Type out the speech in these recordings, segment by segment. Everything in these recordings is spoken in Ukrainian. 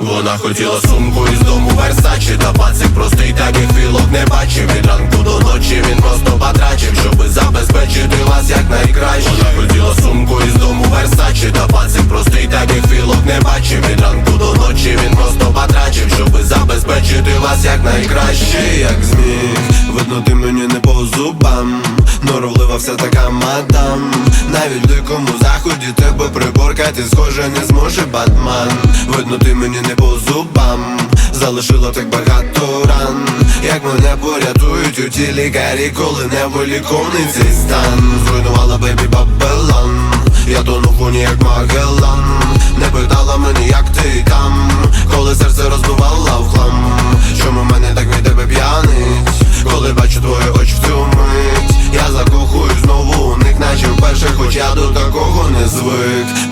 Вона хотіла сумку із дому Версачі Та пацик простий таких філок не бачив. Від ранку до ночі він просто потрачив Щоби забезпечити вас як найкраще. Вона хотіла сумку із дому Версачі Та пацик простий таких філок не бачив. Від ранку до ночі він просто потрачив Щоби забезпечити вас як найкраще. Як зміг Видно, ти мені не по зубам. Норовлива вся така мадам. Навіть дикому заході тебе приборкати схоже не зможе Батман. Видно, ти мені не по зубам. Залишила так багато ран. Як мене порятують у ті лікарі, коли не виліковний цей стан. Зруйнувала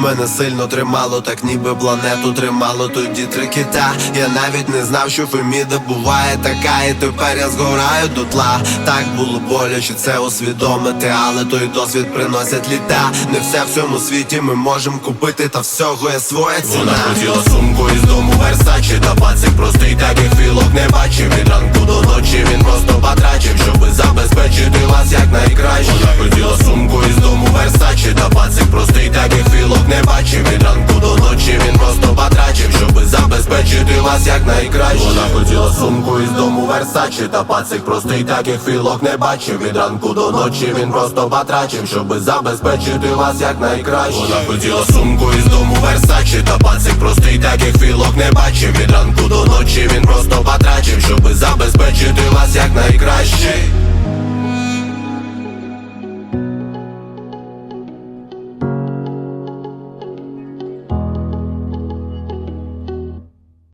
Мене сильно тримало, так ніби планету тримало тоді три кита. Я навіть не знав, що Феміда буває така, і тепер я згораю до тла. Так було боляче це усвідомити, але той досвід приносять літа. Не все в цьому світі ми можемо купити, та всього є своя ціна. Вона хотіла сумку із дому Версачі Та пацик простий таких філок не бачив вас як найкраще. Вона хотіла сумку із дому Версачі Та пацик простий таких філок не бачив. Від ранку до ночі він просто батрачив, Щоби забезпечити вас як найкраще. Вона хотіла сумку із дому Версачі Та пацик простий таких філок не бачив. Від ранку до ночі він просто батрачив, Щоби забезпечити